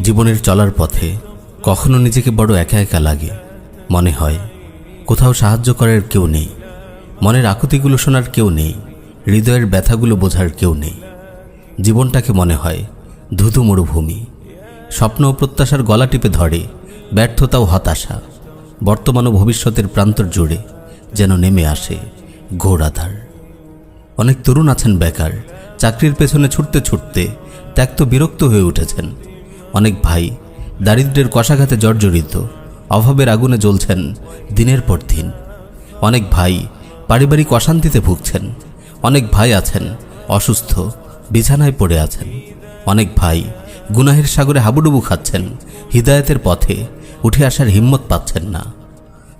জীবনের চলার পথে কখনো নিজেকে বড় একা একা লাগে। মনে হয়, কোথাও সাহায্য করার কেউ নেই। মনের আকুতিগুলো শোনার কেউ নেই। হৃদয়ের ব্যথাগুলো বোঝার কেউ নেই। জীবনটাকে মনে হয় ধুধু মরুভূমি। স্বপ্ন ও প্রত্যাশার গলা টিপে ধরে ব্যর্থতা ও হতাশা। বর্তমান ও ভবিষ্যতের প্রান্তর জুড়ে যেন নেমে আসে ঘোর অনেক তরুণ আছেন বেকার। চাকরির পেছনে ছুটতে ছুটতে ত্যক্ত বিরক্ত হয়ে উঠেছেন। অনেক ভাই দারিদ্র্যের কষাঘাতে জর্জরিত, অভাবের আগুনে জ্বলছেন দিনের পর দিন। অনেক ভাই পারিবারিক অশান্তিতে ভুগছেন, অনেক ভাই আছেন অসুস্থ, বিছানায় পড়ে আছেন। অনেক ভাই গুনাহের সাগরে হাবুডুবু খাচ্ছেন, হৃদায়তের পথে উঠে আসার হিম্মত পাচ্ছেন না।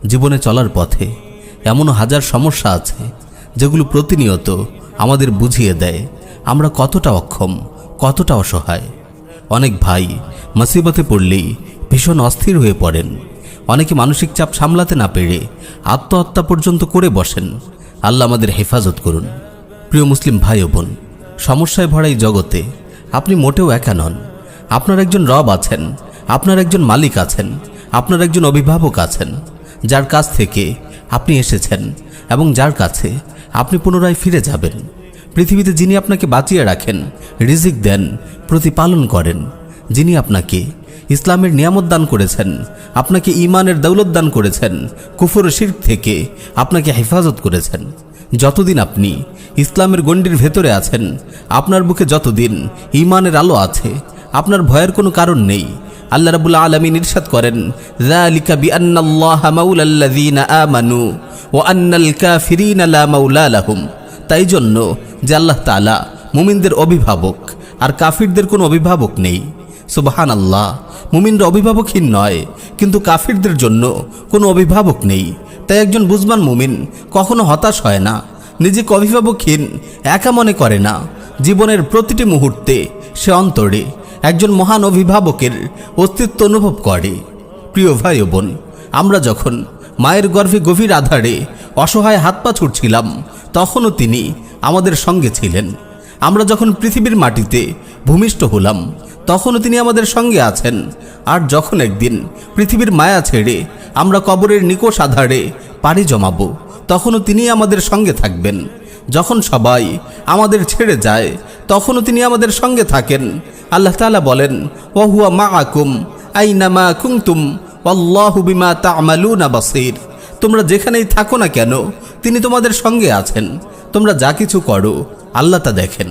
জীবনে চলার পথে এমনও হাজার সমস্যা আছে, যেগুলো প্রতিনিয়ত আমাদের বুঝিয়ে দেয় আমরা কতটা অক্ষম, কতটা অসহায়। অনেক ভাই মুসিবতে পড়লেই ভীষণ অস্থির হয়ে পড়েন। অনেকে মানসিক চাপ সামলাতে না পেরে আত্মহত্যা পর্যন্ত করে বসেন। আল্লাহ আমাদের হেফাজত করুন। প্রিয় মুসলিম ভাই ও বোন, সমস্যায় ভরা এই জগতে আপনি মোটেও একা নন। আপনার একজন রব আছেন, আপনার একজন মালিক আছেন, আপনার একজন অভিভাবক আছেন, যার কাছ থেকে আপনি এসেছেন এবং যার কাছে আপনি পুনরায় ফিরে যাবেন। পৃথিবীতে যিনি আপনাকে বাঁচিয়ে রাখেন, রিজিক দেন, প্রতিপালন করেন, যিনি আপনাকে ইসলামের নিয়ামত দান করেছেন, আপনাকে ইমানের দৌলত দান করেছেন, কুফর শির থেকে আপনাকে হেফাজত করেছেন, যতদিন আপনি ইসলামের গণ্ডির ভেতরে আছেন, আপনার বুকে যতদিন ইমানের আলো আছে, আপনার ভয়ের কোনো কারণ নেই, আল্লাহ রাবুল আলমিন ইরশাদ করেন আমানু ওয়া আন্নাল তাই জন্য যে আল্লাহ তাআলা মুমিনদের অভিভাবক আর কাফিরদের কোনো অভিভাবক নেই। সুবহান আল্লাহ মুমিনরা অভিভাবকহীন নয়, কিন্তু কাফিরদের জন্য কোনো অভিভাবক নেই। তাই একজন বুঝবান মুমিন কখনো হতাশ হয় না, নিজেকে অভিভাবকহীন একা মনে করে না। জীবনের প্রতিটি মুহূর্তে সে অন্তরে একজন মহান অভিভাবকের অস্তিত্ব অনুভব করে। প্রিয় ভাই বোন, আমরা যখন মায়ের গর্ভে গভীর আধারে অসহায় হাত পা ছুটছিলাম তখনও তিনি আমাদের সঙ্গে ছিলেন। আমরা যখন পৃথিবীর মাটিতে ভূমিষ্ঠ হলাম, তখনও তিনি আমাদের সঙ্গে আছেন। আর যখন একদিন পৃথিবীর মায়া ছেড়ে আমরা কবরের নিকোষ আধারে পাড়ি জমাব, তখনও তিনি আমাদের সঙ্গে থাকবেন। যখন সবাই আমাদের ছেড়ে যায়, তখনও তিনি আমাদের সঙ্গে থাকেন। আল্লাহ তালা বলেন, ওহুয়া মা আকুম আইনামা কুংতুম অল্লাহু বিমা তামালুনা বাসির। তোমরা যেখানেই থাকো না কেন তিনি তোমাদের সঙ্গে আছেন। তোমরা যা কিছু করো আল্লাহ তা দেখেন।